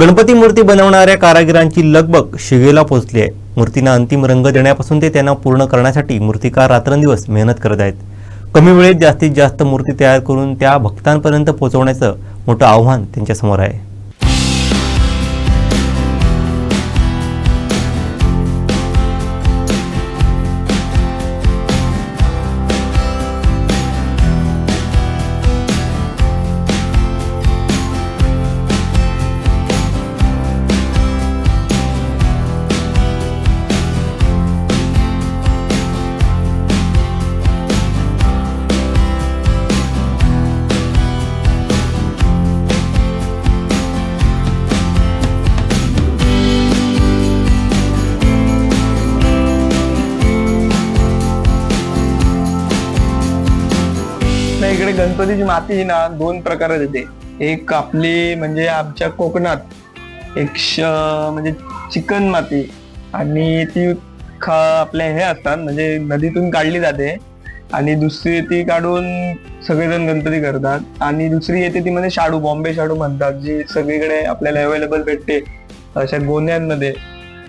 गणपती मूर्ती बनवणाऱ्या कारागिरांची लगबग शिगेला पोहोचली आहे. मूर्तींना अंतिम रंग देण्यापासून ते त्यांना पूर्ण करण्यासाठी मूर्तिकार रात्रंदिवस मेहनत करत आहेत. कमी वेळेत जास्तीत जास्त मूर्ती तयार करून त्या भक्तांपर्यंत पोहोचवण्याचं मोठं आव्हान त्यांच्यासमोर आहे. आपल्या इकडे गणपतीची माती ना दोन प्रकारात येते. एक आपली म्हणजे आमच्या कोकणात एक श- म्हणजे चिकन माती आणि ती खा आपल्या हे असतात म्हणजे नदीतून काढली जाते. आणि दुसरी ती काढून सगळेजण गणपती करतात. आणि दुसरी येते ती म्हणजे शाडू बॉम्बे शाडू म्हणतात जी सगळीकडे आपल्याला अवेलेबल भेटते अशा गोण्यांमध्ये.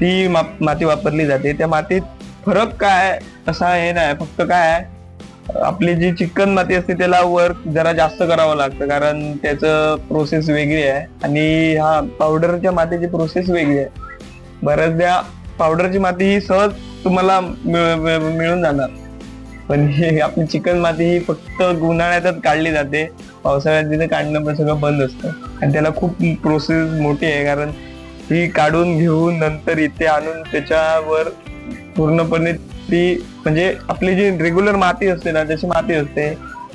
ती मा- माती वापरली जाते. त्या मातीत फरक काय असा हे नाही फक्त काय आहे आपली जी चिकन माती असते त्याला वर्क जरा जास्त करावं लागतं कारण त्याचं प्रोसेस वेगळी आहे. आणि हा पावडरच्या मातीची प्रोसेस वेगळी आहे. बऱ्याचदा पावडरची माती ही सहज तुम्हाला मिळून जाणार. पण ही आपली चिकन माती ही फक्त उन्हाळ्यातच काढली जाते. पावसाळ्यात तिथे काढणं पण सगळं बंद असतं. आणि त्याला खूप प्रोसेस मोठी आहे कारण ती काढून घेऊन नंतर इथे आणून त्याच्यावर पूर्णपणे ती म्हणजे आपली जी रेग्युलर माती असते ना त्याची माती असते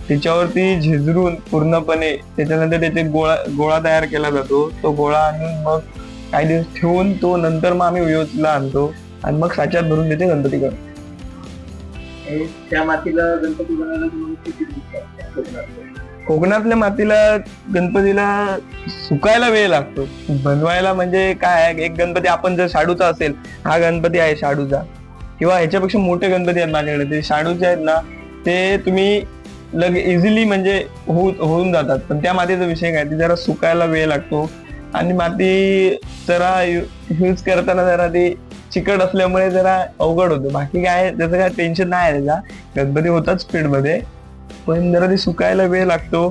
त्याच्यावर ती झिजरून पूर्णपणे त्याच्यानंतर त्याचे गोळा गोळा तयार केला जातो. तो गोळा आणून मग काही दिवस ठेवून तो नंतर मग आम्ही वियोजला आणतो आणि मग साच्यात भरून त्याचे गणपती करतो. त्या मातीला गणपती? कोकणातल्या मातीला गणपतीला सुकायला वेळ लागतो. बनवायला म्हणजे काय एक गणपती आपण जर शाडूचा असेल हा गणपती आहे शाडूचा. किंवा ह्याच्यापेक्षा मोठे गणपती आहेत माझ्याकडे ते शाडूचे आहेत ना ते तुम्ही लग इझिली म्हणजे होऊन जातात. पण त्या मातीचा विषय काय ती जरा सुकायला वेळ लागतो. आणि माती जरा यूज करताना जरा ती चिकट असल्यामुळे जरा अवघड होतं. बाकी काय त्याचं काय टेन्शन नाही आहे त्याचा. गणपती होतात स्पीडमध्ये पण जरा ते सुकायला वेळ लागतो.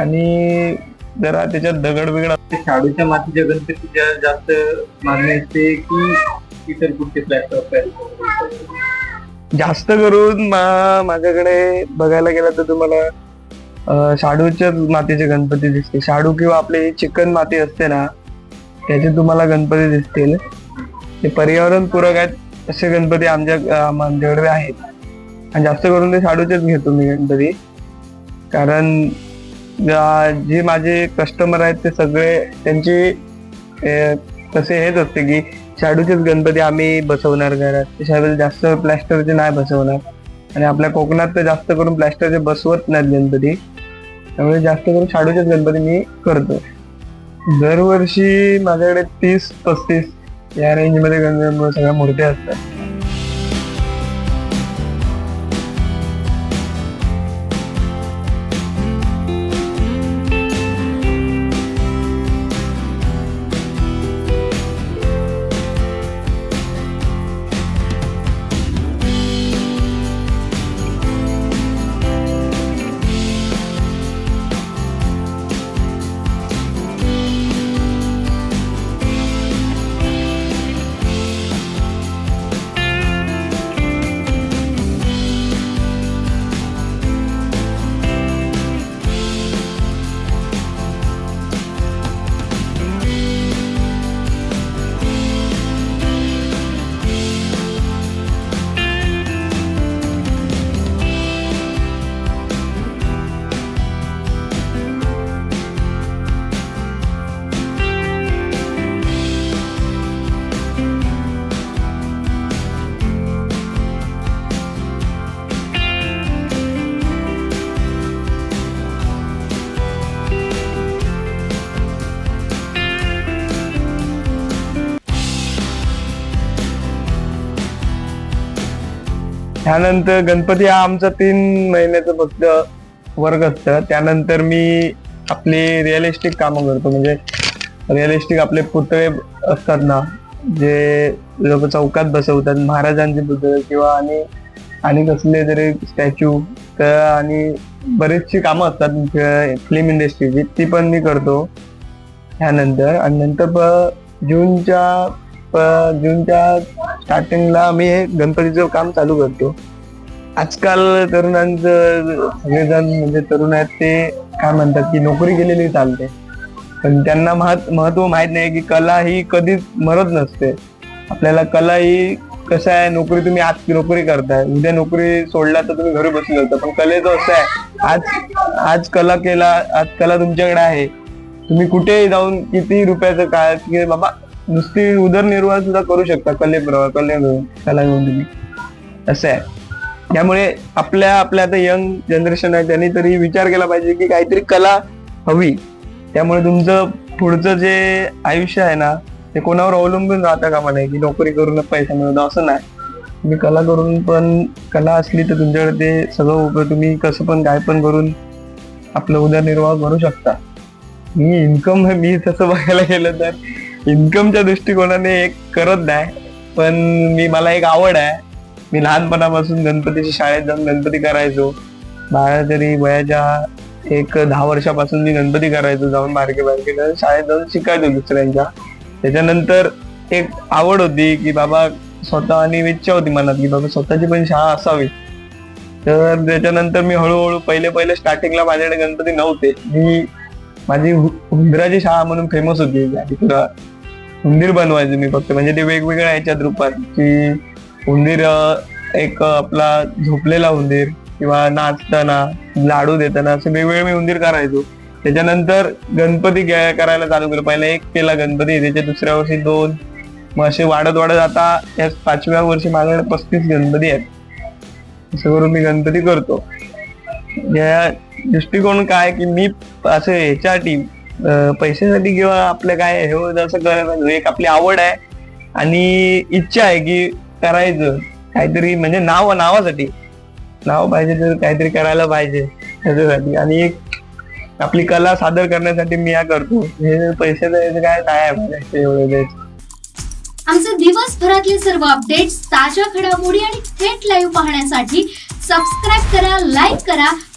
आणि जरा त्याच्यात दगड बिगड शाडूच्या मातीच्या गणपतीच्या जास्त मागणी असते की इतर कुठचे प्लॅटफॉर्म जास्त करून माझ्याकडे बघायला गेलं तर तुम्हाला शाडूच्याच मातीचे गणपती दिसते शाडू किंवा आपली चिकन माती असते ना त्याचे तुम्हाला गणपती दिसतील. ते पर्यावरण पूरक आहेत असे गणपती आमच्या आमच्याकडे आहेत. आणि जास्त करून ते शाडूचेच घेतो मी गणपती. कारण जे माझे कस्टमर आहेत ते सगळे त्यांची तसे हेच असते की शाडूचेच गणपती आम्ही बसवणार घरात. त्याच्यावेळेस जास्त प्लॅस्टरचे नाही बसवणार. आणि आपल्या कोकणात तर जास्त करून प्लॅस्टरचे बसवत नाहीत गणपती. त्यामुळे जास्त करून शाडूचेच गणपती मी करतो दरवर्षी माझ्याकडे तीस पस्तीस या रेंजमध्ये गणपती सगळ्या मूर्त्या असतात. त्यानंतर गणपती हा आमचा तीन महिन्याचं फक्त वर्ग असतं. त्यानंतर मी आपली रिअलिस्टिक कामं करतो. म्हणजे रिअलिस्टिक आपले पुतळे असतात ना जे लोक चौकात बसवतात. महाराजांचे पुतळे किंवा आणि आणि कसले तरी स्टॅच्यू तर आणि बरीचशी कामं असतात. फिल्म इंडस्ट्रीची ती पण मी करतो त्यानंतर आणि नंतर जूनच्या प- जूनच्या स्टार्टिंगला आम्ही गणपतीचं काम चालू करतो. आजकाल तरुणांचं सगळेजण म्हणजे तरुण आहेत ते काय म्हणतात की नोकरी केलेली चालते. पण त्यांना महत्त्व माहीत नाही की कला ही कधीच मरत नसते. आपल्याला कला ही कसं आहे नोकरी तुम्ही आज नोकरी करताय. उद्या नोकरी सोडला तर तुम्ही घरी बसले होता पण कलेचं असं आहे आज आज कला केला आज कला तुमच्याकडे आहे. तुम्ही कुठेही जाऊन किती रुपयाचं काय की बाबा नुसती उदरनिर्वाह सुद्धा करू शकता कले कले घेऊन कला घेऊन तुम्ही. असं आहे. त्यामुळे आपल्या आपल्या आता यंग जनरेशन आहे त्यांनी तरी विचार केला पाहिजे की काहीतरी कला हवी. त्यामुळे तुमचं पुढचं जे आयुष्य आहे ना ते कोणावर अवलंबून राहता कामा नाही की नोकरी करूनच पैसा मिळवतो असं नाही. तुम्ही कला करून पण कला असली तर तुमच्याकडे ते सगळं उभं तुम्ही कसं पण काय पण करून आपलं उदरनिर्वाह करू शकता. मी इन्कम मी तसं बघायला गेलं तर इन्कमच्या दृष्टिकोनाने एक करत नाही पण मी मला एक आवड आहे. मी लहानपणापासून गणपतीच्या शाळेत जाऊन गणपती करायचो. बारा तरी वयाच्या एक दहा वर्षापासून मी गणपती करायचो जाऊन बारके बारके. शाळेत जाऊन शिकायचो दुसऱ्यांच्या. त्याच्यानंतर एक आवड होती की बाबा स्वतः आणि इच्छा होती मनात की बाबा स्वतःची पण शाळा असावी. तर त्याच्यानंतर मी हळूहळू पहिले पहिले स्टार्टिंगला माझ्याकडे गणपती नव्हते. मी माझी हु- हुंदराची शाळा म्हणून फेमस होती. तुला उंदीर बनवायचे मी फक्त. म्हणजे ते वेगवेगळ्या ह्याच्यात रूपात की उंदीर एक आपला झोपलेला उंदीर किंवा नाचताना लाडू देताना असे वेगवेगळे मी उंदीर करायचो. त्याच्यानंतर गणपती करायला चालू केलं. पहिला एक केला गणपती त्याच्या दुसऱ्या वर्षी दोन. मग असे वाढत वाढत आता या पाचव्या वर्षी माझ्याकडे पस्तीस गणपती आहेत. असं करून मी गणपती करतो. या दृष्टिकोन काय की मी असं ह्याच्यासाठी टीम पैशासाठी किंवा आपलं काय हे जसं असं एक आपली आवड आहे आणि इच्छा आहे की करायचं. काहीतरी म्हणजे नाव नावासाठी. नाव पाहिजे तर काहीतरी करायला पाहिजे त्याच्यासाठी. आणि एक आपली कला सादर करण्यासाठी मी या करतो. हे पैसे द्यायचं काय काय आहे आमचे दिवसभरातले सर्व अपडेट्स ताज्या घडामोडी आणि थेट लाईव्ह पाहण्यासाठी सबस्क्राईब करा लाईक करा